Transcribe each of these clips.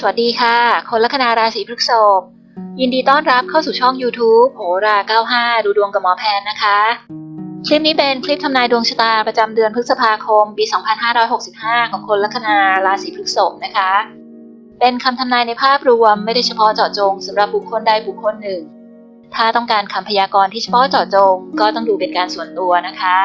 สวัสดีค่ะ คนลัคนาราศีพฤษภยินดีต้อนรับเข้าสู่ช่อง YouTube โหรา 95 ดูดวงกับหมอแพนนะคะ คลิปนี้เป็นคลิปทำนายดวงชะตาประจำเดือนพฤษภาคม ปี 2565 ของคนลัคนาราศีพฤษภนะคะ เป็นคำทำนายในภาพรวมไม่ได้เฉพาะเจาะจงสำหรับบุคคลใดบุคคลหนึ่ง ถ้าต้องการคำพยากรณ์ที่เฉพาะเจาะจง ก็ต้องดูเป็นการส่วนตัวนะคะ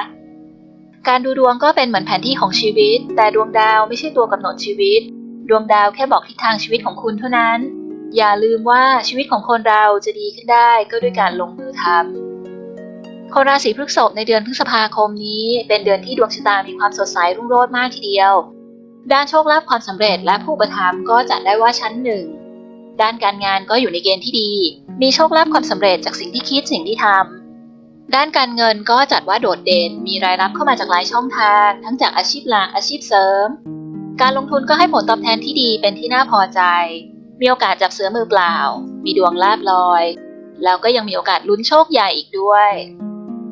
การดูดวงก็เป็นเหมือนแผนที่ของชีวิต แต่ดวงดาวไม่ใช่ตัวกำหนดชีวิต ดวงดาวแค่บอกทิศทางชีวิตของคุณเท่านั้น อย่าลืมว่าชีวิตของคนเราจะดีขึ้นได้ก็ด้วยการลงมือทำคนราศีพฤษภในเดือนพฤษภาคมนี้ เป็นเดือนที่ดวงชะตามีความสดใสรุ่งโรจน์มากทีเดียว ด้านโชคลาภความสำเร็จและผู้ประทามก็จัดได้ว่าชั้นหนึ่งด้านการงานก็อยู่ในเกณฑ์ที่ดี มีโชคลาภความสำเร็จจากสิ่งที่คิดสิ่งที่ทำด้านการเงินก็จัดว่าโดดเด่น มีรายรับเข้ามาจากหลายช่องทาง ทั้งจากอาชีพหลักอาชีพเสริม การลงทุนก็ให้ผลตอบแทนที่ดีเป็นที่น่าพอใจ มีโอกาสจับเสือมือเปล่า มีดวงลาบลอย แล้วก็ยังมีโอกาสลุ้นโชคใหญ่อีกด้วย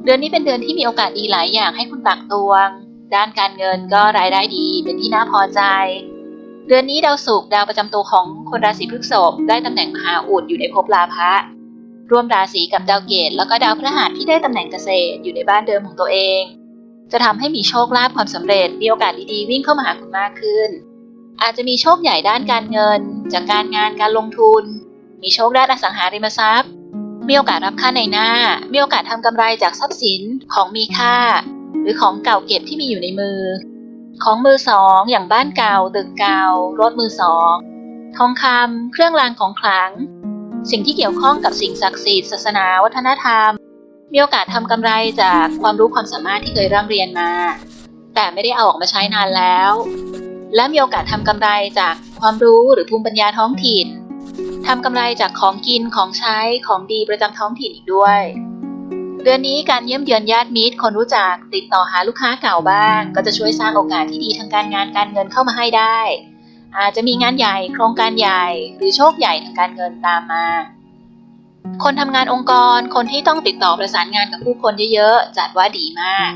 เดือนนี้เป็นเดือนที่มีโอกาสดีหลายอย่างให้คุณตักตวง ด้านการเงินก็รายได้ดีเป็นที่น่าพอใจ เดือนนี้ดาวศุกร์ดาวประจำตัวของคนราศีพฤษภได้ตำแหน่งมหาอุดอยู่ในภพลาภะร่วมราศีกับดาวเกตแล้วก็ดาวพฤหัสที่ได้ตำแหน่งเกษตรอยู่ในบ้านเดิมของตัวเอง จะทำให้มีโชคลาภความสำเร็จ มีโอกาสดีๆวิ่งเข้ามาหาคุณมากขึ้น อาจจะมีโชคใหญ่ด้านการเงิน จากการงานการลงทุน มีโชคด้านอสังหาริมทรัพย์ มีโอกาสรับค่าในหน้า มีโอกาสทำกำไรจากทรัพย์สินของมีค่า หรือของเก่าเก็บที่มีอยู่ในมือ ของมือสองอย่างบ้านเก่าตึกเก่ารถมือสองทองคำเครื่องรางของขลัง สิ่งที่เกี่ยวข้องกับสิ่งศักดิ์สิทธิ์ศาสนาวัฒนธรรม มีโอกาสทำกำไรจากความรู้ความสามารถที่เคยร่ำเรียนมา แต่ไม่ได้เอาออกมาใช้นานแล้ว และมีโอกาสทำกำไรจากความรู้หรือภูมิปัญญาท้องถิ่นทำกำไรจากของกินของใช้ของดีประจำท้องถิ่นอีกด้วย เดือนนี้การเยี่ยมเยือนญาติมิตร คนรู้จักติดต่อหาลูกค้าเก่าบ้าง ก็จะช่วยสร้างโอกาสที่ดีทางการงานการเงินเข้ามาให้ได้ อาจจะมีงานใหญ่โครงการใหญ่ หรือโชคใหญ่ทางการเงินตามมา คนทำงานองค์กร คนที่ต้องติดต่อประสานงานกับผู้คนเยอะๆ จัดว่าดีมาก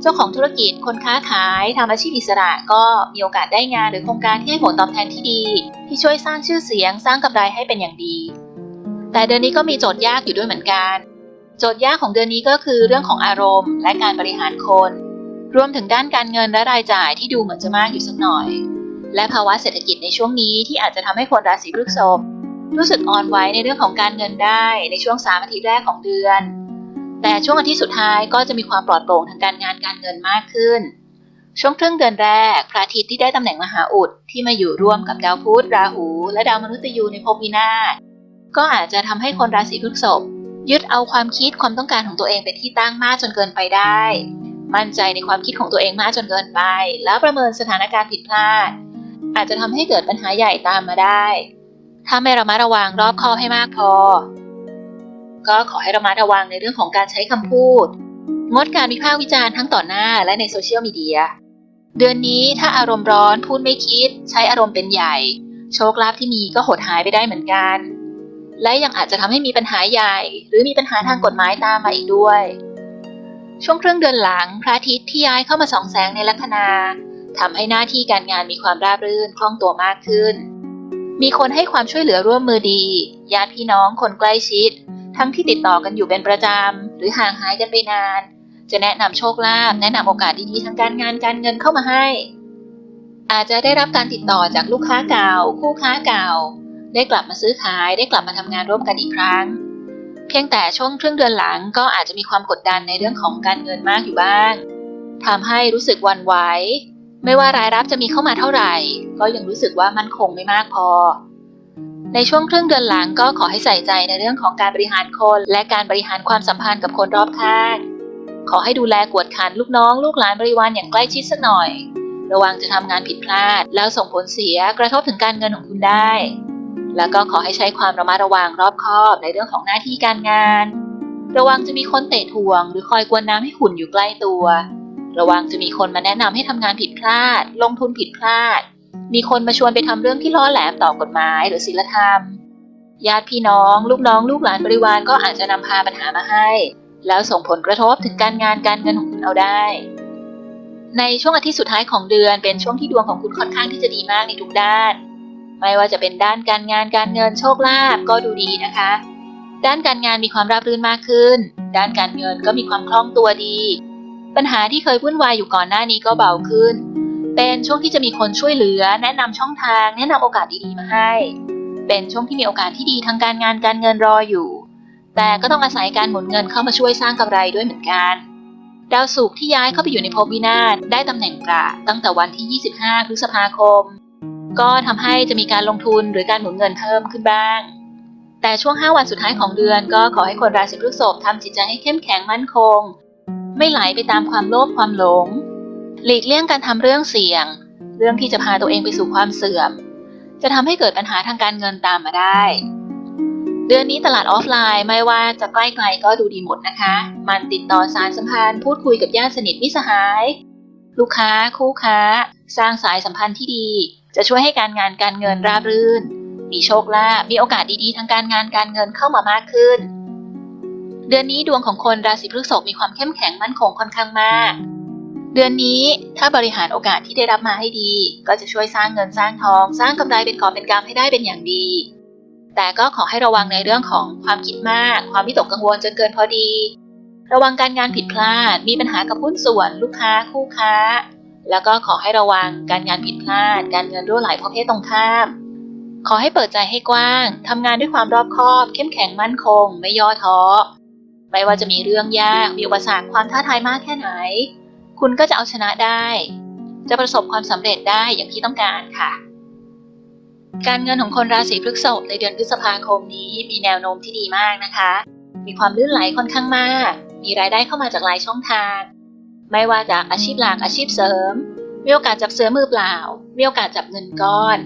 เจ้าของธุรกิจ คนค้าขายทำอาชีพอิสระก็มีโอกาสได้งานหรือโครงการที่ให้ผลตอบแทนที่ดี ที่ช่วยสร้างชื่อเสียง สร้างกำไรให้เป็นอย่างดี แต่เดือนนี้ก็มีโจทย์ยากอยู่ด้วยเหมือนกัน โจทย์ยากของเดือนนี้ก็คือเรื่องของอารมณ์ และการบริหารคน รวมถึงด้านการเงินและรายจ่ายที่ดูเหมือนจะมากอยู่สักหน่อย และภาวะเศรษฐกิจในช่วงนี้ที่อาจจะทำให้คนราศีพฤษภ รู้สึกอ่อนไหวในเรื่องของการเงินได้ในช่วงสามอาทิตย์แรกของเดือน แต่ช่วงอาทิตย์สุดท้ายก็จะมีความปลอดโปร่งทางการงานการเงินมากขึ้น ช่วงครึ่งเดือนแรก พระอาทิตย์ที่ได้ตำแหน่งมหาอุดที่มาอยู่ร่วมกับดาวพุธราหู และดาวมนุษย์ยูในภพวินาศก็อาจจะทำให้คนราศีพฤษภยึดเอาความคิดความต้องการของตัวเองเป็นที่ตั้งมากจนเกินไปได้ มั่นใจในความคิดของตัวเองมากจนเกินไป แล้วประเมินสถานการณ์ผิดพลาด อาจจะทำให้เกิดปัญหาใหญ่ตามมาได้ ถ้าไม่ระมัดระวังรอบคอบให้มากพอ ก็ขอให้ระมัดระวังในเรื่องของการใช้คำพูด งดการวิพากษ์วิจารณ์ทั้งต่อหน้าและในโซเชียลมีเดีย เดือนนี้ถ้าอารมณ์ร้อนพูดไม่คิด ใช้อารมณ์เป็นใหญ่ โชคลาภที่มีก็หดหายไปได้เหมือนกัน และยังอาจจะทำให้มีปัญหาใหญ่ หรือมีปัญหาทางกฎหมายตามมาอีกด้วย ช่วงครึ่งเดือนหลังพระอาทิตย์ที่ย้ายเข้ามาส่องแสงในลัคนาทำให้หน้าที่การงานมีความราบรื่นคล่องตัวมากขึ้น มีคนให้ความช่วยเหลือร่วมมือดี ญาติพี่น้องคนใกล้ชิด ทั้งที่ติดต่อกันอยู่เป็นประจำ หรือห่างหายกันไปนาน จะแนะนำโชคลาภแนะนำโอกาสดีๆทางการงานการเงินเข้ามาให้ อาจจะได้รับการติดต่อจากลูกค้าเก่า คู่ค้าเก่า ได้กลับมาซื้อขายได้กลับมาทำงานร่วมกันอีกครั้ง เพียงแต่ช่วงครึ่งเดือนหลังก็อาจจะมีความกดดันในเรื่องของการเงินมากอยู่บ้างทำให้รู้สึกวันไหว ไม่ว่ารายรับจะมีเข้ามาเท่าไหร่ ก็ยังรู้สึกว่ามั่นคงไม่มากพอ ในช่วงครึ่งเดือนหลังก็ขอให้ใส่ใจในเรื่องของการบริหารคน และการบริหารความสัมพันธ์กับคนรอบข้าง ขอให้ดูแลกวดขันลูกน้อง ลูกหลานบริวารอย่างใกล้ชิดสักหน่อย ระวังจะทำงานผิดพลาด แล้วส่งผลเสียกระทบถึงการเงินของคุณได้ แล้วก็ขอให้ใช้ความระมัดระวังรอบคอบในเรื่องของหน้าที่การงาน ระวังจะมีคนเตะทวง หรือคอยกวนน้ำให้ขุ่นอยู่ใกล้ตัว ระวังจะมีคนมาแนะนำให้ทำงานผิดพลาด ลงทุนผิดพลาด มีคนมาชวนไปทำเรื่องที่ล้อแหลมต่อกฎหมายหรือศีลธรรม ญาติพี่น้อง ลูกน้อง ลูกหลานบริวารก็อาจจะนำพาปัญหามาให้ แล้วส่งผลกระทบถึงการงานการเงินของคุณเอาได้ ในช่วงอาทิตย์สุดท้ายของเดือนเป็นช่วงที่ดวงของคุณค่อนข้างที่จะดีมากในทุกด้าน ไม่ว่าจะเป็นด้านการงานการเงินโชคลาภก็ดูดีนะคะ ด้านการงานมีความราบรื่นมากขึ้น ด้านการเงินก็มีความคล่องตัวดี ปัญหาที่เคยวุ่นวายอยู่ก่อนหน้านี้ก็เบาขึ้น เป็นช่วงที่จะมีคนช่วยเหลือ แนะนำช่องทาง แนะนำโอกาสดีๆมาให้ เป็นช่วงที่มีโอกาสที่ดีทางการงานการเงินรออยู่ แต่ก็ต้องอาศัยการหมุนเงินเข้ามาช่วยสร้างกำไรด้วยเหมือนกันดาวศุกร์ที่ย้ายเข้าไปอยู่ในภพวินาศได้ตำแหน่งกระตั้งแต่วันที่ 25 พฤษภาคม ก็ทำให้จะมีการลงทุนหรือการหมุนเงินเพิ่มขึ้นบ้าง แต่ช่วง 5 วันสุดท้ายของเดือนก็ขอให้คนราศีพฤษภทำจิตใจให้เข้มแข็งมั่นคง ไม่ไหลไปตามความโลภความหลง หลีกเลี่ยงการทำเรื่องเสี่ยง เรื่องที่จะพาตัวเองไปสู่ความเสื่อม จะทำให้เกิดปัญหาทางการเงินตามมาได้ เดือนนี้ตลาดออฟไลน์ไม่ว่าจะใกล้ไกลก็ดูดีหมดนะคะ มันติดต่อสารสัมพันธ์พูดคุยกับญาติสนิทมิสหาย ลูกค้าคู่ค้า สร้างสายสัมพันธ์ที่ดี จะช่วยให้การงานการเงินราบรื่น มีโชคลาภมีโอกาสดีๆ ทางการงานการเงินเข้ามามากขึ้น เดือนนี้ดวงของคนราศีพฤษภมีความเข้มแข็งมั่นคงค่อนข้างมาก เดือนนี้ถ้าบริหารโอกาสที่ได้รับมาให้ดี ก็จะช่วยสร้างเงินสร้างทอง สร้างกำไรเป็นกอบเป็นกำให้ได้เป็นอย่างดี แต่ก็ขอให้ระวังในเรื่องของความคิดมาก ความวิตกกังวลจนเกินพอดี ระวังการงานผิดพลาด มีปัญหากับหุ้นส่วน ลูกค้า คู่ค้า แล้วก็ขอให้ระวังการงานผิดพลาด การเงินรั่วไหลเพราะเพศตรงข้ามขอให้เปิดใจให้กว้าง ทำงานด้วยความรอบคอบ เข้มแข็งมั่นคง ไม่ย่อท้อ ไม่ว่าจะมีเรื่องยากมีอุปสรรคความท้าทายมากแค่ไหน คุณก็จะเอาชนะได้ จะประสบความสำเร็จได้อย่างที่ต้องการค่ะ การเงินของคนราศีพฤษภในเดือนพฤษภาคมนี้มีแนวโน้มที่ดีมากนะคะ มีความลื่นไหลค่อนข้างมาก มีรายได้เข้ามาจากหลายช่องทาง ไม่ว่าจากอาชีพหลักอาชีพเสริม มีโอกาสจับเสือมือเปล่า มีโอกาสจับเงินก้อน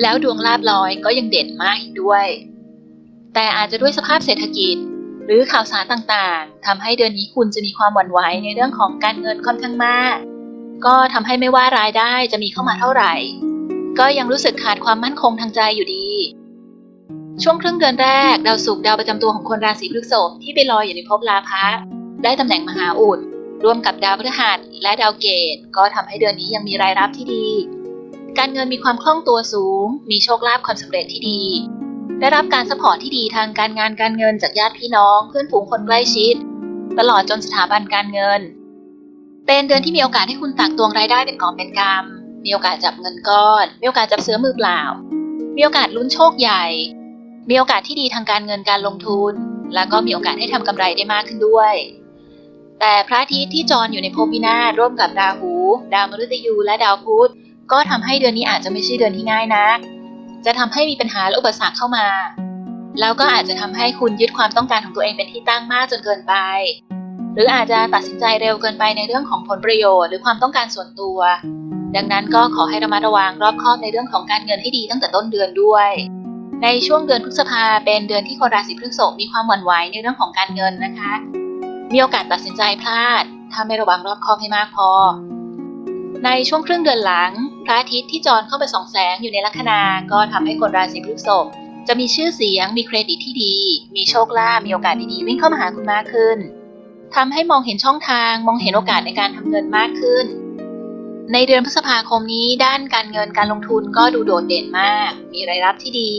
แล้วดวงลาบลอยก็ยังเด่นมากอีกด้วย แต่อาจจะด้วยสภาพเศรษฐกิจ รือข่าวสารต่างๆทำให้เดือนนี้คุณจะมีความหวั่นไหวในเรื่องของการเงินค่อนข้างมาก ก็ทำให้ไม่ว่ารายได้จะมีเข้ามาเท่าไหร่ ก็ยังรู้สึกขาดความมั่นคงทางใจอยู่ดี ช่วงครึ่งเดือนแรก ดาวศุกร์ดาวประจำตัวของคนราศีพฤษภที่ไปลอยอยู่ในภพลาภะได้ตำแหน่งมหาอุดร่วมกับดาวพฤหัสและดาวเกต ก็ทำให้เดือนนี้ยังมีรายรับที่ดี การเงินมีความคล่องตัวสูง มีโชคลาภความสำเร็จที่ดี ได้รับการสปอร์ตที่ดีทางการงานการเงินจากญาติพี่น้อง เพื่อนฝูงคนใกล้ชิด ตลอดจนสถาบันการเงิน เป็นเดือนที่มีโอกาสให้คุณตักตวงรายได้เป็นกอบเป็นกำมีโอกาสจับเงินก้อน มีโอกาสจับเสือมือเปล่า มีโอกาสลุ้นโชคใหญ่ มีโอกาสที่ดีทางการเงินการลงทุน แล้วก็มีโอกาสให้ทำกำไรได้มากขึ้นด้วย แต่พระอาทิตย์ที่จรอยู่ในภพวินาศร่วมกับราหู ดาวมฤตยูและดาวพุธก็ทำให้เดือนนี้อาจจะไม่ใช่เดือนที่ง่ายนัก จะทำให้มีปัญหาและอุปสรรคเข้ามา แล้วก็อาจจะทำให้คุณยึดความต้องการของตัวเองเป็นที่ตั้งมากจนเกินไป หรืออาจจะตัดสินใจเร็วเกินไปในเรื่องของผลประโยชน์ หรือความต้องการส่วนตัว ดังนั้นก็ขอให้ระมัดระวังรอบคอบในเรื่องของการเงินให้ดีตั้งแต่ต้นเดือนด้วย ในช่วงเดือนพฤษภาเป็นเดือนที่คนราศีพฤษภมีความหวั่นไหวในเรื่องของการเงินนะคะ มีโอกาสตัดสินใจพลาด ถ้าไม่ระวังรอบคอบให้มากพอในช่วงครึ่งเดือนหลัง พระอาทิตย์ที่จรเข้าไปส่องแสงอยู่ในลัคนา ก็ทำให้คนราศีพฤษภจะมีชื่อเสียง มีเครดิตที่ดี มีโชคลาภ มีโอกาสดีๆ วิ่งเข้ามาหาคุณมากขึ้นทำให้มองเห็นช่องทาง มองเห็นโอกาสในการทำเงินมากขึ้น ในเดือนพฤษภาคมนี้ ด้านการเงินการลงทุนก็ดูโดดเด่นมาก มีรายรับที่ดี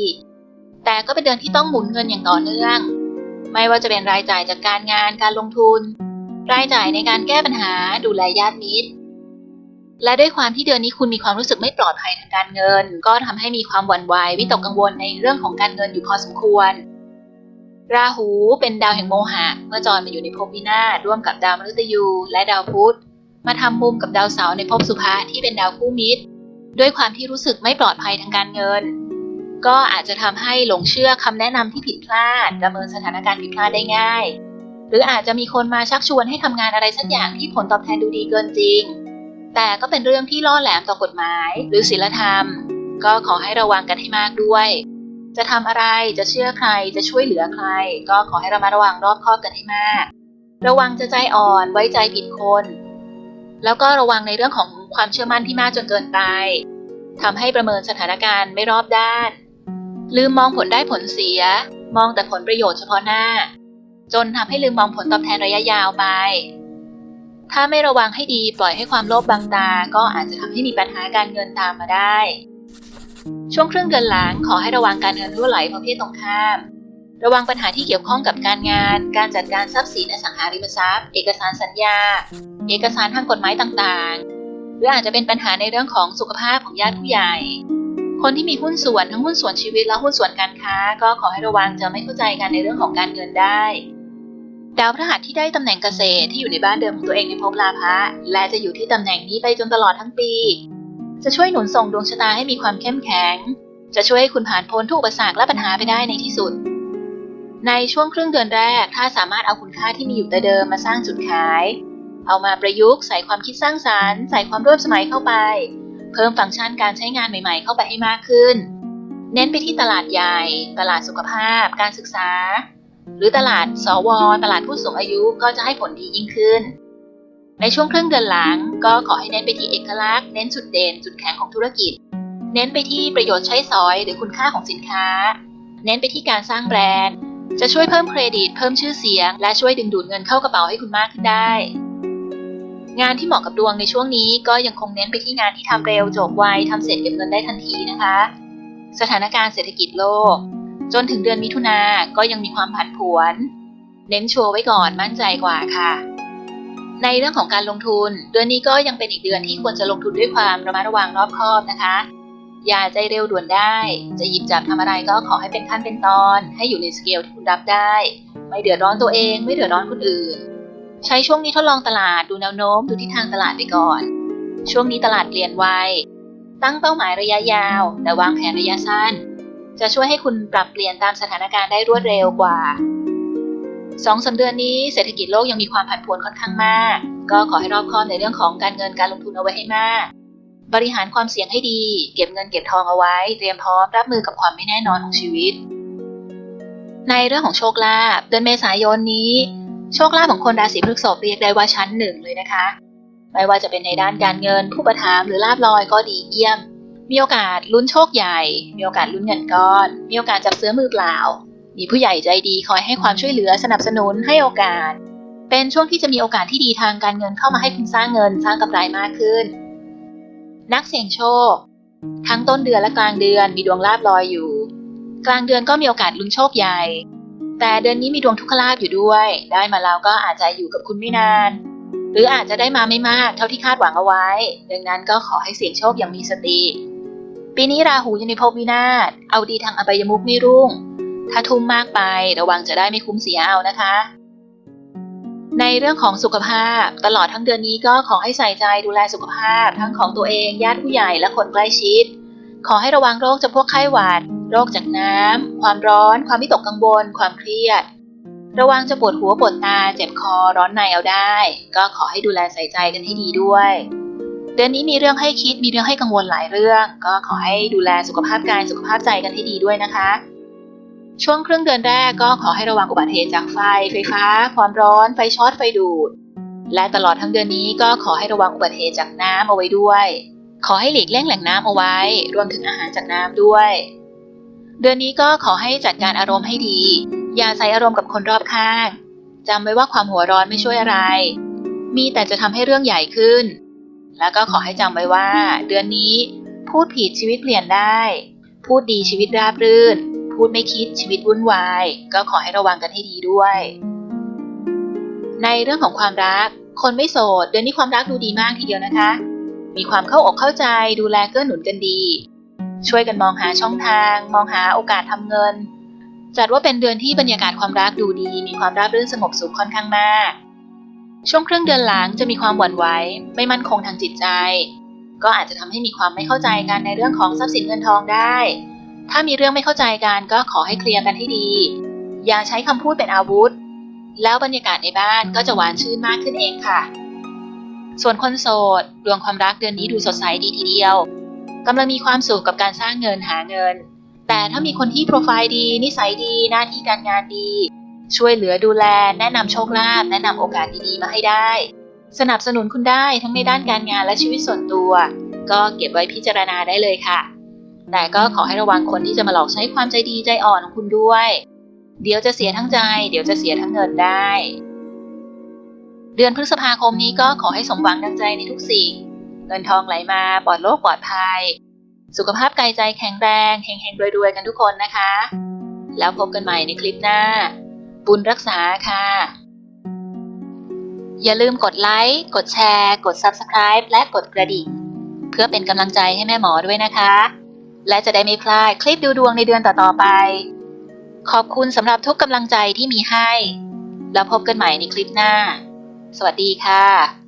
แต่ก็เป็นเดือนที่ต้องหมุนเงินอย่างต่อเนื่อง ไม่ว่าจะเป็นรายจ่ายจากการงาน การลงทุน รายจ่ายในการแก้ปัญหา ดูแลญาติมิตร และด้วยความที่เดือนนี้คุณมีความรู้สึกไม่ปลอดภัยทางการเงิน ก็ทำให้มีความหวั่นไหววิตกกังวลในเรื่องของการเงินอยู่พอสมควร ราหูเป็นดาวแห่งโมหะ เมื่อจรมาอยู่ในภพวินาศร่วมกับดาวมฤตยู และดาวพุธมาทำมุมกับดาวเสาร์ในภพสุภะที่เป็นดาวคู่มิตร ด้วยความที่รู้สึกไม่ปลอดภัยทางการเงิน ก็อาจจะทำให้หลงเชื่อคำแนะนำที่ผิดพลาดประเมินสถานการณ์ผิดพลาดได้ง่าย หรืออาจจะมีคนมาชักชวนให้ทำงานอะไรสักอย่างที่ผลตอบแทนดูดีเกินจริง แต่ก็เป็นเรื่องที่ล่อแหลมต่อกฎหมาย หรือศีลธรรม ก็ขอให้ระวังกันให้มากด้วย จะทำอะไรจะเชื่อใครจะช่วยเหลือใคร ก็ขอให้ระมัดระวังรอบคอบกันให้มาก ระวังจะใจอ่อนไว้ใจผิดคน แล้วก็ระวังในเรื่องของความเชื่อมั่นที่มากจนเกินไปทำให้ประเมินสถานการณ์ไม่รอบด้าน ลืมมองผลได้ผลเสีย มองแต่ผลประโยชน์เฉพาะหน้า จนทำให้ลืมมองผลตอบแทนระยะยาวไป ถ้าไม่ระวังให้ดีปล่อยให้ความโลภบังตา ก็อาจจะทำให้มีปัญหาการเงินตามมาได้ ช่วงครึ่งเดือนหลังขอให้ระวังการเงินรั่วไหลเพราะเพศตรงข้าม ระวังปัญหาที่เกี่ยวข้องกับการงาน การจัดการทรัพย์สินอสังหาริมทรัพย์ เอกสารสัญญา เอกสารทางกฎหมายต่างๆ หรืออาจจะเป็นปัญหาในเรื่องของสุขภาพของญาติผู้ใหญ่ คนที่มีหุ้นส่วนทั้งหุ้นส่วนชีวิตและหุ้นส่วนการค้า ก็ขอให้ระวังจะไม่เข้าใจกันในเรื่องของการเงินได้ ดาวพฤหัสที่ได้ตำแหน่งเกษตรที่อยู่ในบ้านเดิมของตัวเองในภพลาภะและจะอยู่ที่ตำแหน่งนี้ไปจนตลอดทั้งปี จะช่วยหนุนส่งดวงชะตาให้มีความเข้มแข็ง จะช่วยให้คุณผ่านพ้นทุกอุปสรรคและปัญหาไปได้ในที่สุด ในช่วงครึ่งเดือนแรก ถ้าสามารถเอาคุณค่าที่มีอยู่แต่เดิมมาสร้างจุดขาย เอามาประยุกต์ใส่ความคิดสร้างสารรค์ ใส่ความร่วมสมัยเข้าไป เพิ่มฟังก์ชันการใช้งานใหม่ ๆ เข้าไปให้มากขึ้น เน้นไปที่ตลาดใหญ่ ตลาดสุขภาพ การศึกษา หรือตลาดสว ตลาดผู้สูงอายุก็จะให้ผลดียิ่งขึ้น ในช่วงครึ่งเดือนหลังก็ขอให้เน้นไปที่เอกลักษณ์ เน้นจุดเด่น จุดแข็งของธุรกิจ เน้นไปที่ประโยชน์ใช้สอยหรือคุณค่าของสินค้า เน้นไปที่การสร้างแบรนด์ จะช่วยเพิ่มเครดิต เพิ่มชื่อเสียง และช่วยดึงดูดเงินเข้ากระเป๋าให้คุณมากขึ้นได้ งานที่เหมาะกับดวงในช่วงนี้ก็ยังคงเน้นไปที่งานที่ทำเร็วจบไวทำเสร็จเก็บเงินได้ทันทีนะคะ สถานการณ์เศรษฐกิจโลก จนถึงเดือนมิถุนาก็ยังมีความผันผวน เน้นชัวร์ไว้ก่อนมั่นใจกว่าค่ะ ในเรื่องของการลงทุน เดือนนี้ก็ยังเป็นอีกเดือนที่ควรจะลงทุนด้วยความระมัดระวังรอบคอบนะคะ อย่าใจเร็วด่วนได้ จะหยิบจับทำอะไรก็ขอให้เป็นขั้นเป็นตอน ให้อยู่ในสเกลที่คุณรับได้ ไม่เดือดร้อนตัวเองไม่เดือดร้อนคนอื่น ใช้ช่วงนี้ทดลองตลาดดูแนวโน้มดูทิศทางตลาดไปก่อน ช่วงนี้ตลาดเปลี่ยนไวตั้งเป้าหมายระยะยาว แต่วางแผนระยะสั้น จะช่วยให้คุณปรับเปลี่ยนตามสถานการณ์ได้รวดเร็วกว่าสองสาเดือนนี้เศรษฐกิจโลกยังมีความผันผวนค่อนข้างมาก ก็ขอให้รอบคอบในเรื่องของการเงินการลงทุนเอาไว้ให้มาก บริหารความเสี่ยงให้ดี เก็บเงินเก็บทองเอาไว้ เตรียมพร้อมรับมือกับความไม่แน่นอนของชีวิต ในเรื่องของโชคลาภเดือนเมษายนนี้ โชคลาภของคนราศีพฤษภเรียกได้ว่าชั้นหนึ่งเลยนะคะ ไม่ว่าจะเป็นในด้านการเงินผู้ประทามหรือลาบลอยก็ดีเยี่ยม มีโอกาสลุ้นโชคใหญ่ มีโอกาสลุ้นเงินก้อน มีโอกาสจับเสื้อมือเปล่า มีผู้ใหญ่ใจดีคอยให้ความช่วยเหลือสนับสนุนให้โอกาส เป็นช่วงที่จะมีโอกาสที่ดีทางการเงินเข้ามาให้คุณสร้างเงินสร้างกำไรมากขึ้น นักเสี่ยงโชค ทั้งต้นเดือนและกลางเดือนมีดวงลาบลอยอยู่ กลางเดือนก็มีโอกาสลุ้นโชคใหญ่ แต่เดือนนี้มีดวงทุกขลาบอยู่ด้วย ได้มาแล้วก็อาจจะอยู่กับคุณไม่นานหรืออาจจะได้มาไม่มากเท่าที่คาดหวังเอาไว้ ดังนั้นก็ขอให้เสี่ยงโชคอย่างมีสติ ปีนี้ราหูอยู่ในภพวินาศ เอาดีทางอบายมุขไม่รุ่ง ถ้าทุ่มมากไประวังจะได้ไม่คุ้มเสียเอานะคะ ในเรื่องของสุขภาพตลอดทั้งเดือนนี้ก็ขอให้ใส่ใจดูแลสุขภาพ ทั้งของตัวเองญาติผู้ใหญ่และคนใกล้ชิด ขอให้ระวังโรคจำพวกไข้หวัด โรคจากน้ำ ความร้อน ความวิตกกังวล ความเครียด ระวังจะปวดหัวปวดตา เจ็บคอร้อนในเอาได้ ก็ขอให้ดูแลใส่ใจกันให้ดีด้วย เดือนนี้มีเรื่องให้คิดมีเรื่องให้กังวลหลายเรื่อง ก็ขอให้ดูแลสุขภาพกายสุขภาพใจกันให้ดีด้วยนะคะ ช่วงครึ่งเดือนแรกก็ขอให้ระวังอุบัติเหตุจากไฟ ไฟฟ้า ความร้อน ไฟช็อตไฟดูด และตลอดทั้งเดือนนี้ก็ขอให้ระวังอุบัติเหตุจากน้ำเอาไว้ด้วย ขอให้หลีกเลี่ยงแหล่งน้ำเอาไว้ รวมถึงอาหารจากน้ำด้วย เดือนนี้ก็ขอให้จัดการอารมณ์ให้ดี อย่าใส่อารมณ์กับคนรอบข้างจำไว้ว่าความหัวร้อนไม่ช่วยอะไร มีแต่จะทำให้เรื่องใหญ่ขึ้น แล้วก็ขอให้จำไว้ว่า เดือนนี้ พูดผิดชีวิตเปลี่ยนได้ พูดดีชีวิตราบรื่น พูดไม่คิดชีวิตวุ่นวาย ก็ขอให้ระวังกันให้ดีด้วย ในเรื่องของความรัก คนไม่โสด เดือนนี้ความรักดูดีมากทีเดียวนะคะ มีความเข้าอกเข้าใจดูแลเกื้อหนุนกันดี ช่วยกันมองหาช่องทาง มองหาโอกาสทำเงินจัดว่าเป็นเดือนที่บรรยากาศความรักดูดี มีความราบรื่นสงบสุขค่อนข้างมาก ช่วงครึ่งเดือนหลังจะมีความหวั่นไหวไม่มั่นคงทางจิตใจ ก็อาจจะทำให้มีความไม่เข้าใจกันในเรื่องของทรัพย์สินเงินทองได้ ถ้ามีเรื่องไม่เข้าใจกันก็ขอให้เคลียร์กันให้ดี อย่าใช้คำพูดเป็นอาวุธ แล้วบรรยากาศในบ้านก็จะหวานชื่นมากขึ้นเองค่ะ ส่วนคนโสดดวงความรักเดือนนี้ดูสดใสดีทีเดียวกำลังมีความสุขกับการสร้างเงินหาเงิน แต่ถ้ามีคนที่โปรไฟล์ดี นิสัยดี หน้าที่การงานดี ช่วยเหลือดูแล แนะนำโชคลาภแนะนำโอกาสดีๆมาให้ได้ สนับสนุนคุณได้ทั้งในด้านการงานและชีวิตส่วนตัว ก็เก็บไว้พิจารณาได้เลยค่ะ แต่ก็ขอให้ระวังคนที่จะมาหลอกใช้ความใจดีใจอ่อนของคุณด้วย เดี๋ยวจะเสียทั้งใจ เดี๋ยวจะเสียทั้งเงินได้ เดือนพฤษภาคมนี้ก็ขอให้สมหวังดังใจในทุกสิ่ง เงินทองไหลมาปลอดโรคปลอดภัย สุขภาพกายใจแข็งแรงเฮงๆรวยๆกันทุกคนนะคะ แล้วพบกันใหม่ในคลิปหน้า บุญรักษาค่ะ อย่าลืมกดไลค์ กดแชร์ กด Subscribe และกดกระดิ่ง เพื่อเป็นกำลังใจให้แม่หมอด้วยนะคะ และจะได้ไม่พลาดคลิปดูดวงในเดือนต่อๆไป ขอบคุณสำหรับทุกกำลังใจที่มีให้ แล้วพบกันใหม่ในคลิปหน้า สวัสดีค่ะ